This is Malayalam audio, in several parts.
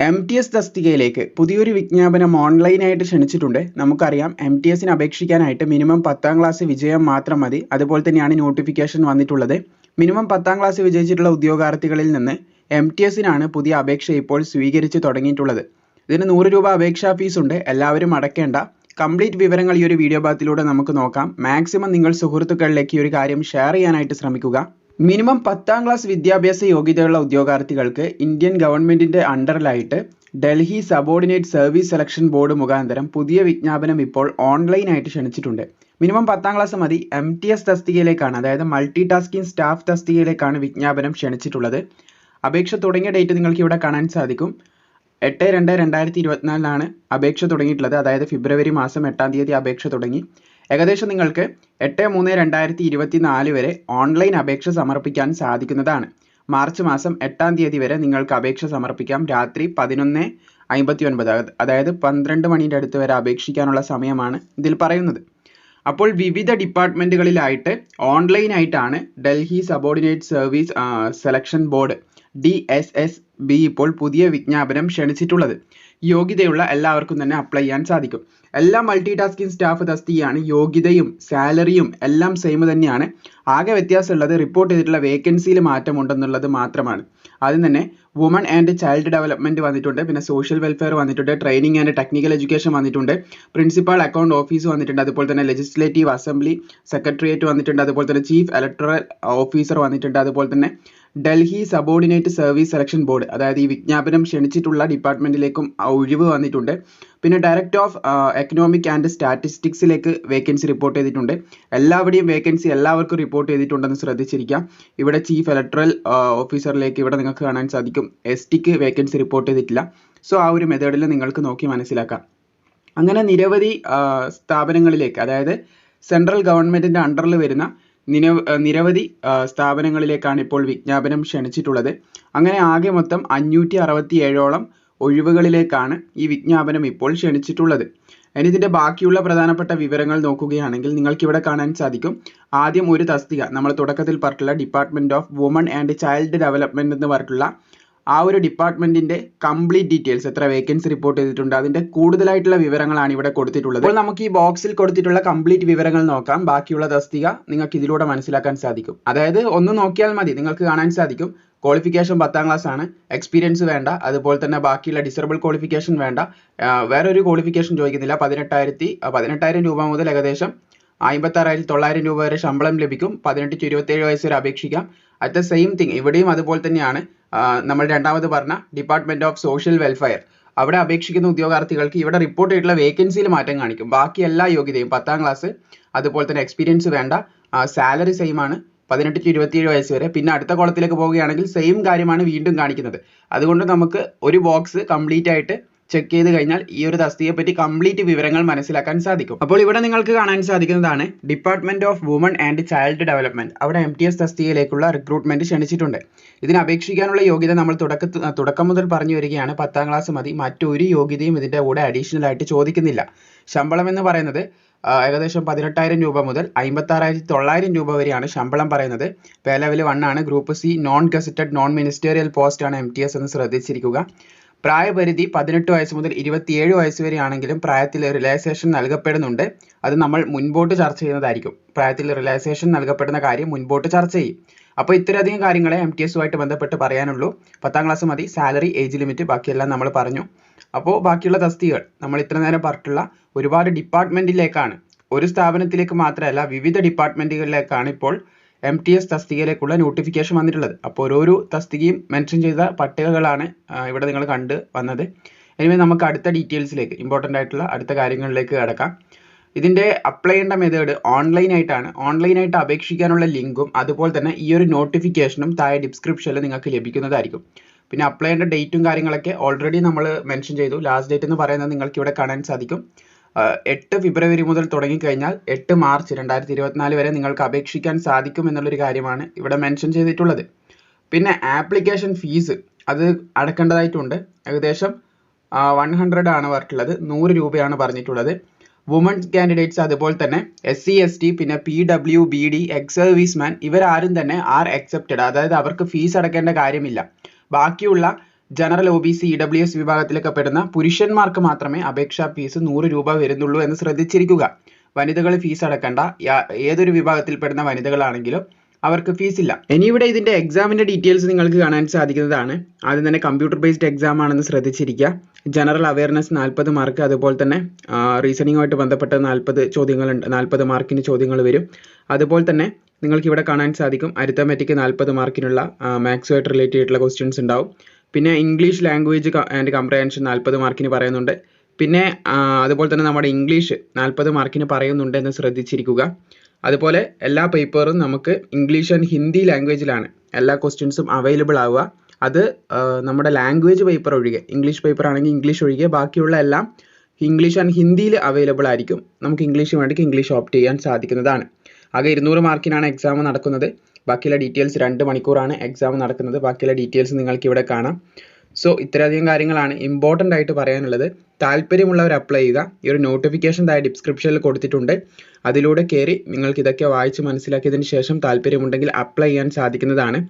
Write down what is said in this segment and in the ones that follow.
എം ടി എസ് തസ്തികയിലേക്ക് പുതിയൊരു വിജ്ഞാപനം ഓൺലൈനായിട്ട് ക്ഷണിച്ചിട്ടുണ്ട്. നമുക്കറിയാം എം ടി എസിന് അപേക്ഷിക്കാനായിട്ട് മിനിമം പത്താം ക്ലാസ് വിജയം മാത്രം മതി. അതുപോലെ തന്നെയാണ് നോട്ടിഫിക്കേഷൻ വന്നിട്ടുള്ളത്. മിനിമം പത്താം ക്ലാസ് വിജയിച്ചിട്ടുള്ള ഉദ്യോഗാർത്ഥികളിൽ നിന്ന് എം ടി എസിനാണ് പുതിയ അപേക്ഷ ഇപ്പോൾ സ്വീകരിച്ച് തുടങ്ങിയിട്ടുള്ളത്. ഇതിന് നൂറ് രൂപ അപേക്ഷാ ഫീസ് ഉണ്ട്. എല്ലാവരും അടക്കേണ്ട കംപ്ലീറ്റ് വിവരങ്ങൾ ഈ ഒരു വീഡിയോ ഭാഗത്തിലൂടെ നമുക്ക് നോക്കാം. മാക്സിമം നിങ്ങൾ സുഹൃത്തുക്കളിലേക്ക് ഈ ഒരു കാര്യം ഷെയർ ചെയ്യാനായിട്ട് ശ്രമിക്കുക. മിനിമം പത്താം ക്ലാസ് വിദ്യാഭ്യാസ യോഗ്യതയുള്ള ഉദ്യോഗാർത്ഥികൾക്ക് ഇന്ത്യൻ ഗവൺമെന്റിന്റെ അണ്ടറിലായിട്ട് Delhi subordinate service selection board മുഖാന്തരം പുതിയ വിജ്ഞാപനം ഇപ്പോൾ ഓൺലൈനായിട്ട് ക്ഷണിച്ചിട്ടുണ്ട്. മിനിമം പത്താം ക്ലാസ് മതി. എം ടി എസ് തസ്തികയിലേക്കാണ് അതായത് മൾട്ടി ടാസ്കിംഗ് സ്റ്റാഫ് തസ്തികയിലേക്കാണ് വിജ്ഞാപനം ക്ഷണിച്ചിട്ടുള്ളത്. അപേക്ഷ തുടങ്ങിയ ഡേറ്റ് നിങ്ങൾക്ക് ഇവിടെ കാണാൻ സാധിക്കും. എട്ട് രണ്ട് രണ്ടായിരത്തി ഇരുപത്തിനാലിനാണ് അപേക്ഷ തുടങ്ങിയിട്ടുള്ളത്. അതായത് ഫെബ്രുവരി മാസം എട്ടാം തീയതി അപേക്ഷ തുടങ്ങി. ഏകദേശം നിങ്ങൾക്ക് എട്ട് മൂന്ന് രണ്ടായിരത്തി ഇരുപത്തി നാല് വരെ ഓൺലൈൻ അപേക്ഷ സമർപ്പിക്കാൻ സാധിക്കുന്നതാണ്. മാർച്ച് മാസം എട്ടാം തീയതി വരെ നിങ്ങൾക്ക് അപേക്ഷ സമർപ്പിക്കാം. രാത്രി പതിനൊന്ന് അമ്പത്തി ഒൻപത് അതായത് പന്ത്രണ്ട് മണിയുടെ അടുത്ത് വരെ അപേക്ഷിക്കാനുള്ള സമയമാണ് ഇതിൽ പറയുന്നത്. അപ്പോൾ വിവിധ ഡിപ്പാർട്ട്മെന്റുകളിലായിട്ട് ഓൺലൈനായിട്ടാണ് Delhi subordinate service selection board D S S B ഇപ്പോൾ പുതിയ വിജ്ഞാപനം ക്ഷണിച്ചിട്ടുള്ളത്. യോഗ്യതയുള്ള എല്ലാവർക്കും തന്നെ അപ്ലൈ ചെയ്യാൻ സാധിക്കും. എല്ലാ മൾട്ടി ടാസ്കിംഗ് സ്റ്റാഫ് തസ്തികയാണ് യോഗ്യതയും സാലറിയും എല്ലാം സെയിം തന്നെയാണ്. ആകെ വ്യത്യാസമുള്ളത് റിപ്പോർട്ട് ചെയ്തിട്ടുള്ള വേക്കൻസിയിൽ മാറ്റമുണ്ടെന്നുള്ളത് മാത്രമാണ്. ആദ്യം തന്നെ വുമൺ ആൻഡ് ചൈൽഡ് ഡെവലപ്മെന്റ് വന്നിട്ടുണ്ട്. പിന്നെ സോഷ്യൽ വെൽഫെയർ വന്നിട്ടുണ്ട്. ട്രെയിനിങ് ആൻഡ് ടെക്നിക്കൽ എഡ്യൂക്കേഷൻ വന്നിട്ടുണ്ട്. പ്രിൻസിപ്പൽ അക്കൗണ്ട് ഓഫീസ് വന്നിട്ടുണ്ട്. അതുപോലെ തന്നെ ലെജിസ്ലേറ്റീവ് അസംബ്ലി സെക്രട്ടേറിയറ്റ് വന്നിട്ടുണ്ട്. അതുപോലെ തന്നെ ചീഫ് ഇലക്ടറൽ ഓഫീസർ വന്നിട്ടുണ്ട്. അതുപോലെ തന്നെ Delhi subordinate service selection board അതായത് ഈ വിജ്ഞാപനം ക്ഷണിച്ചിട്ടുള്ള ഡിപ്പാർട്ട്മെന്റിലേക്കും ഒഴിവ് വന്നിട്ടുണ്ട്. പിന്നെ ഡയറക്ടർ ഓഫ് എക്കണോമിക് ആൻഡ് സ്റ്റാറ്റിസ്റ്റിക്സിലേക്ക് വേക്കൻസി റിപ്പോർട്ട് ചെയ്തിട്ടുണ്ട്. എല്ലാവരുടെയും വേക്കൻസി എല്ലാവർക്കും റിപ്പോർട്ട് ചെയ്തിട്ടുണ്ടെന്ന് ശ്രദ്ധിച്ചിരിക്കാം. ഇവിടെ ചീഫ് ഇലക്ട്രൽ ഓഫീസറിലേക്ക് ഇവിടെ നിങ്ങൾക്ക് കാണാൻ സാധിക്കും. എസ് ടിക്ക് വേക്കൻസി റിപ്പോർട്ട് ചെയ്തിട്ടില്ല. സോ ആ ഒരു മെത്തേഡിൽ നിങ്ങൾക്ക് നോക്കി മനസ്സിലാക്കാം. അങ്ങനെ നിരവധി സ്ഥാപനങ്ങളിലേക്ക് അതായത് സെൻട്രൽ ഗവൺമെന്റിന്റെ അണ്ടറിൽ വരുന്ന നിരവധി സ്ഥാപനങ്ങളിലേക്കാണ് ഇപ്പോൾ വിജ്ഞാപനം ക്ഷണിച്ചിട്ടുള്ളത്. അങ്ങനെ ആകെ മൊത്തം അഞ്ഞൂറ്റി അറുപത്തി ഏഴോളം ഒഴിവുകളിലേക്കാണ് ഈ വിജ്ഞാപനം ഇപ്പോൾ ക്ഷണിച്ചിട്ടുള്ളത്. ഇനി ഇതിന്റെ ബാക്കിയുള്ള പ്രധാനപ്പെട്ട വിവരങ്ങൾ നോക്കുകയാണെങ്കിൽ നിങ്ങൾക്ക് ഇവിടെ കാണാൻ സാധിക്കും. ആദ്യം ഒരു തസ്തിക നമ്മൾ തുടക്കത്തിൽ പറഞ്ഞിട്ടുള്ള department of woman and child development എന്ന് പറഞ്ഞിട്ടുള്ള ആ ഒരു ഡിപ്പാർട്ട്മെന്റിന്റെ കംപ്ലീറ്റ് ഡീറ്റെയിൽസ് എത്ര വേക്കൻസി റിപ്പോർട്ട് ചെയ്തിട്ടുണ്ട് അതിന്റെ കൂടുതലായിട്ടുള്ള വിവരങ്ങളാണ് ഇവിടെ കൊടുത്തിട്ടുള്ളത്. അപ്പോൾ നമുക്ക് ഈ ബോക്സിൽ കൊടുത്തിട്ടുള്ള കംപ്ലീറ്റ് വിവരങ്ങൾ നോക്കാം. ബാക്കിയുള്ള തസ്തിക നിങ്ങൾക്ക് ഇതിലൂടെ മനസ്സിലാക്കാൻ സാധിക്കും. അതായത് ഒന്ന് നോക്കിയാൽ മതി നിങ്ങൾക്ക് കാണാൻ സാധിക്കും. ക്വാളിഫിക്കേഷൻ പത്താം ക്ലാസ് ആണ്. എക്സ്പീരിയൻസ് വേണ്ട. അതുപോലെ തന്നെ ബാക്കിയുള്ള ഡിസേബിൾ ക്വാളിഫിക്കേഷൻ വേണ്ട. വേറെ ഒരു ക്വാളിഫിക്കേഷൻ ചോദിക്കുന്നില്ല. പതിനെട്ടായിരത്തി പതിനെട്ടായിരം രൂപ മുതൽ ഏകദേശം അമ്പത്താറായിരത്തി തൊള്ളായിരം രൂപ വരെ ശമ്പളം ലഭിക്കും. പതിനെട്ട് ടു ഇരുപത്തേഴ് വയസ്സ് വരെ അപേക്ഷിക്കാം. അറ്റ് ദ സെയിം തിങ് ഇവിടെയും അതുപോലെ തന്നെയാണ് നമ്മൾ രണ്ടാമത് പറഞ്ഞ ഡിപ്പാർട്ട്മെന്റ് ഓഫ് സോഷ്യൽ വെൽഫെയർ അവിടെ അപേക്ഷിക്കുന്ന ഉദ്യോഗാർത്ഥികൾക്ക് ഇവിടെ റിപ്പോർട്ട് ചെയ്തിട്ടുള്ള വേക്കൻസിയിൽ മാറ്റം കാണിക്കും. ബാക്കി എല്ലാ യോഗ്യതയും പത്താം ക്ലാസ് അതുപോലെ തന്നെ എക്സ്പീരിയൻസ് വേണ്ട. സാലറി സെയിം ആണ്. പതിനെട്ട് ടു ഇരുപത്തിയേഴ് വയസ്സ് വരെ. പിന്നെ അടുത്ത കോളത്തിലേക്ക് പോവുകയാണെങ്കിൽ സെയിം കാര്യമാണ് വീണ്ടും കാണിക്കുന്നത്. അതുകൊണ്ട് നമുക്ക് ഒരു ബോക്സ് കംപ്ലീറ്റ് ആയിട്ട് ചെക്ക് ചെയ്ത് കഴിഞ്ഞാൽ ഈ ഒരു തസ്തികയെ പറ്റി കംപ്ലീറ്റ് വിവരങ്ങൾ മനസ്സിലാക്കാൻ സാധിക്കും. അപ്പോൾ ഇവിടെ നിങ്ങൾക്ക് കാണാൻ സാധിക്കുന്നതാണ് department of woman and child development അവിടെ എം ടി എസ് തസ്തികയിലേക്കുള്ള റിക്രൂട്ട്മെന്റ് ക്ഷണിച്ചിട്ടുണ്ട്. ഇതിന് അപേക്ഷിക്കാനുള്ള യോഗ്യത നമ്മൾ തുടക്ക തുടക്കം മുതൽ പറഞ്ഞു വരികയാണ്. പത്താം ക്ലാസ് മതി. മറ്റൊരു യോഗ്യതയും ഇതിന്റെ കൂടെ അഡീഷണൽ ആയിട്ട് ചോദിക്കുന്നില്ല. ശമ്പളം എന്ന് പറയുന്നത് ഏകദേശം പതിനെട്ടായിരം രൂപ മുതൽ അമ്പത്താറായിരത്തി തൊള്ളായിരം രൂപ വരെയാണ് ശമ്പളം പറയുന്നത്. പേ ലെവൽ വൺ ആണ്. Group C non gazetted non ministerial post ആണ് എം ടി എസ് എന്ന് ശ്രദ്ധിച്ചിരിക്കുക. പ്രായപരിധി പതിനെട്ട് വയസ്സ് മുതൽ ഇരുപത്തിയേഴ് വയസ്സ് വരെയാണെങ്കിലും പ്രായത്തിൽ റിലാക്സേഷൻ നൽകപ്പെടുന്നുണ്ട്. അത് നമ്മൾ മുൻപോട്ട് ചർച്ച ചെയ്യുന്നതായിരിക്കും. പ്രായത്തിൽ റിലാക്സേഷൻ നൽകപ്പെടുന്ന കാര്യം മുൻപോട്ട് ചർച്ച ചെയ്യും. അപ്പോൾ ഇത്രയധികം കാര്യങ്ങളെ എം ടി എസുമായിട്ട് ബന്ധപ്പെട്ട് പറയാനുള്ളൂ. പത്താം ക്ലാസ് മതി. സാലറി ഏജ് ലിമിറ്റ് ബാക്കിയെല്ലാം നമ്മൾ പറഞ്ഞു. അപ്പോൾ ബാക്കിയുള്ള തസ്തികകൾ നമ്മൾ ഇത്ര നേരം പറഞ്ഞിട്ടുള്ള ഒരുപാട് ഡിപ്പാർട്ട്മെന്റിലേക്കാണ്. ഒരു സ്ഥാപനത്തിലേക്ക് മാത്രമല്ല വിവിധ ഡിപ്പാർട്ട്മെന്റുകളിലേക്കാണ് ഇപ്പോൾ എം ടി എസ് തസ്തികയിലേക്കുള്ള നോട്ടിഫിക്കേഷൻ വന്നിട്ടുള്ളത്. അപ്പോൾ ഓരോരോ തസ്തികയും മെൻഷൻ ചെയ്ത പട്ടികകളാണ് ഇവിടെ നിങ്ങൾ കണ്ട് വന്നത്. ഇനി നമുക്ക് അടുത്ത ഡീറ്റെയിൽസിലേക്ക് ഇമ്പോർട്ടന്റ് ആയിട്ടുള്ള അടുത്ത കാര്യങ്ങളിലേക്ക് കിടക്കാം. ഇതിന്റെ അപ്ലൈ ചെയ്യേണ്ട മെത്തേഡ് ഓൺലൈൻ ആയിട്ടാണ്. ഓൺലൈൻ ആയിട്ട് അപേക്ഷിക്കാനുള്ള ലിങ്കും അതുപോലെ തന്നെ ഈ ഒരു നോട്ടിഫിക്കേഷനും താഴെ ഡിസ്ക്രിപ്ഷനിൽ നിങ്ങൾക്ക് ലഭിക്കുന്നതായിരിക്കും. പിന്നെ അപ്ലൈ ചെയ്യേണ്ട ഡേറ്റും കാര്യങ്ങളൊക്കെ ഓൾറെഡി നമ്മൾ മെൻഷൻ ചെയ്തു. ലാസ്റ്റ് ഡേറ്റ് എന്ന് പറയുന്നത് നിങ്ങൾക്ക് ഇവിടെ കാണാൻ സാധിക്കും. എട്ട് ഫെബ്രുവരി മുതൽ തുടങ്ങി കഴിഞ്ഞാൽ എട്ട് മാർച്ച് രണ്ടായിരത്തി ഇരുപത്തിനാല് വരെ നിങ്ങൾക്ക് അപേക്ഷിക്കാൻ സാധിക്കും എന്നുള്ളൊരു കാര്യമാണ് ഇവിടെ മെൻഷൻ ചെയ്തിട്ടുള്ളത്. പിന്നെ ആപ്ലിക്കേഷൻ ഫീസ് അത് അടക്കേണ്ടതായിട്ടുണ്ട്. ഏകദേശം വൺ ഹൺഡ്രഡ് ആണ് പറഞ്ഞിട്ടുള്ളത് നൂറ് രൂപയാണ് പറഞ്ഞിട്ടുള്ളത്. വുമൺസ് കാൻഡിഡേറ്റ്സ് അതുപോലെ തന്നെ എസ് സി എസ് ടി പിന്നെ P W B D ex service man ഇവരാരും തന്നെ ആർ അക്സെപ്റ്റഡ് അതായത് അവർക്ക് ഫീസ് അടക്കേണ്ട കാര്യമില്ല. ബാക്കിയുള്ള general O B C E W S വിഭാഗത്തിലൊക്കെ പെടുന്ന പുരുഷന്മാർക്ക് മാത്രമേ അപേക്ഷാ ഫീസ് നൂറ് രൂപ വരുന്നുള്ളൂ എന്ന് ശ്രദ്ധിച്ചിരിക്കുക. വനിതകൾ ഫീസ് അടക്കണ്ട. ഏതൊരു വിഭാഗത്തിൽ പെടുന്ന വനിതകളാണെങ്കിലും അവർക്ക് ഫീസ് ഇല്ല. ഇനി ഇവിടെ ഇതിന്റെ എക്സാമിന്റെ ഡീറ്റെയിൽസ് നിങ്ങൾക്ക് കാണാൻ സാധിക്കുന്നതാണ്. ആദ്യം തന്നെ കമ്പ്യൂട്ടർ ബേസ്ഡ് എക്സാം ആണെന്ന് ശ്രദ്ധിച്ചിരിക്കുക. ജനറൽ അവയർനെസ് നാൽപ്പത് മാർക്ക് അതുപോലെ തന്നെ റീസണിങ്ങുമായിട്ട് ബന്ധപ്പെട്ട നാൽപ്പത് ചോദ്യങ്ങളുണ്ട് നാൽപ്പത് മാർക്കിന് ചോദ്യങ്ങൾ വരും. അതുപോലെ തന്നെ നിങ്ങൾക്ക് ഇവിടെ കാണാൻ സാധിക്കും. അരിത്തമെറ്റിക് നാൽപ്പത് മാർക്കിനുള്ള മാത്സുമായിട്ട് റിലേറ്റ് ചെയ്തിട്ടുള്ള ക്വസ്റ്റ്യൻസ് ഉണ്ടാവും. പിന്നെ ഇംഗ്ലീഷ് ലാംഗ്വേജ് ആൻഡ് കംപ്രഹെൻഷൻ നാൽപ്പത് മാർക്കിന് പറയുന്നുണ്ട്. പിന്നെ അതുപോലെ തന്നെ നമ്മുടെ ഇംഗ്ലീഷ് നാൽപ്പത് മാർക്കിന് പറയുന്നുണ്ട് എന്ന് ശ്രദ്ധിച്ചിരിക്കുക. അതുപോലെ എല്ലാ പേപ്പറും നമുക്ക് ഇംഗ്ലീഷ് ആൻഡ് ഹിന്ദി ലാംഗ്വേജിലാണ് എല്ലാ ക്വസ്റ്റ്യൻസും അവൈലബിൾ ആവുക. അത് നമ്മുടെ ലാംഗ്വേജ് പേപ്പർ ഒഴികെ ഇംഗ്ലീഷ് പേപ്പർ ആണെങ്കിൽ ഇംഗ്ലീഷ് ഒഴികെ ബാക്കിയുള്ള എല്ലാം ഇംഗ്ലീഷ് ആൻഡ് ഹിന്ദിയിൽ അവൈലബിൾ ആയിരിക്കും. നമുക്ക് ഇംഗ്ലീഷ് വേണമെങ്കിൽ ഇംഗ്ലീഷ് ഓപ്റ്റ് ചെയ്യാൻ സാധിക്കുന്നതാണ്. ആകെ ഇരുന്നൂറ് മാർക്കിനാണ് എക്സാം നടക്കുന്നത്. ബാക്കിയുള്ള ഡീറ്റെയിൽസ് രണ്ട് മണിക്കൂറാണ് എക്സാം നടക്കുന്നത്. ബാക്കിയുള്ള ഡീറ്റെയിൽസ് നിങ്ങൾക്ക് ഇവിടെ കാണാം. സോ ഇത്രയധികം കാര്യങ്ങളാണ് ഇമ്പോർട്ടന്റ് ആയിട്ട് പറയാനുള്ളത്. താല്പര്യമുള്ളവർ അപ്ലൈ ചെയ്യുക ഈ ഒരു നോട്ടിഫിക്കേഷൻ താഴെ ഡിസ്ക്രിപ്ഷനിൽ കൊടുത്തിട്ടുണ്ട്. അതിലൂടെ കയറി നിങ്ങൾക്ക് ഇതൊക്കെ വായിച്ച് മനസ്സിലാക്കിയതിന് ശേഷം താല്പര്യമുണ്ടെങ്കിൽ അപ്ലൈ ചെയ്യാൻ സാധിക്കുന്നതാണ്.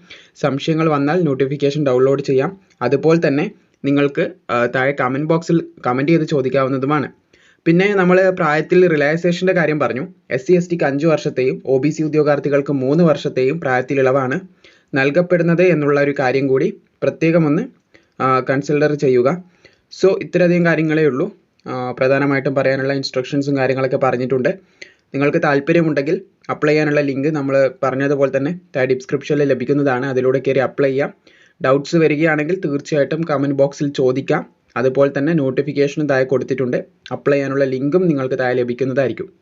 സംശയങ്ങൾ വന്നാൽ നോട്ടിഫിക്കേഷൻ ഡൗൺലോഡ് ചെയ്യാം. അതുപോലെ തന്നെ നിങ്ങൾക്ക് താഴെ കമന്റ് ബോക്സിൽ കമന്റ് ചെയ്ത് ചോദിക്കാവുന്നതുമാണ്. പിന്നെ നമ്മൾ പ്രായത്തിൽ റിലാക്സേഷന്റെ കാര്യം പറഞ്ഞു. എസ് സി എസ് ടിക്ക് അഞ്ച് വർഷത്തെയും ഒ ബി സി ഉദ്യോഗാർത്ഥികൾക്ക് മൂന്ന് വർഷത്തെയും പ്രായത്തിൽ ഇളവാണ് നൽകപ്പെടുന്നത് എന്നുള്ള ഒരു കാര്യം കൂടി പ്രത്യേകം ഒന്ന് കൺസിഡർ ചെയ്യുക. സോ ഇത്രയധികം കാര്യങ്ങളേ ഉള്ളൂ. പ്രധാനമായിട്ടും പറയാനുള്ള ഇൻസ്ട്രക്ഷൻസും കാര്യങ്ങളൊക്കെ പറഞ്ഞിട്ടുണ്ട്. നിങ്ങൾക്ക് താല്പര്യമുണ്ടെങ്കിൽ അപ്ലൈ ചെയ്യാനുള്ള ലിങ്ക് നമ്മൾ പറഞ്ഞതുപോലെ തന്നെ ഡിസ്ക്രിപ്ഷനിൽ ലഭിക്കുന്നതാണ്. അതിലൂടെ കയറി അപ്ലൈ ചെയ്യാം. ഡൗട്ട്സ് വരികയാണെങ്കിൽ തീർച്ചയായിട്ടും കമന്റ് ബോക്സിൽ ചോദിക്കാം. അതുപോലെ തന്നെ നോട്ടിഫിക്കേഷനും താഴെ കൊടുത്തിട്ടുണ്ട്. അപ്ലൈ ചെയ്യാനുള്ള ലിങ്കും നിങ്ങൾക്ക് താഴെ ലഭിക്കുന്നതായിരിക്കും.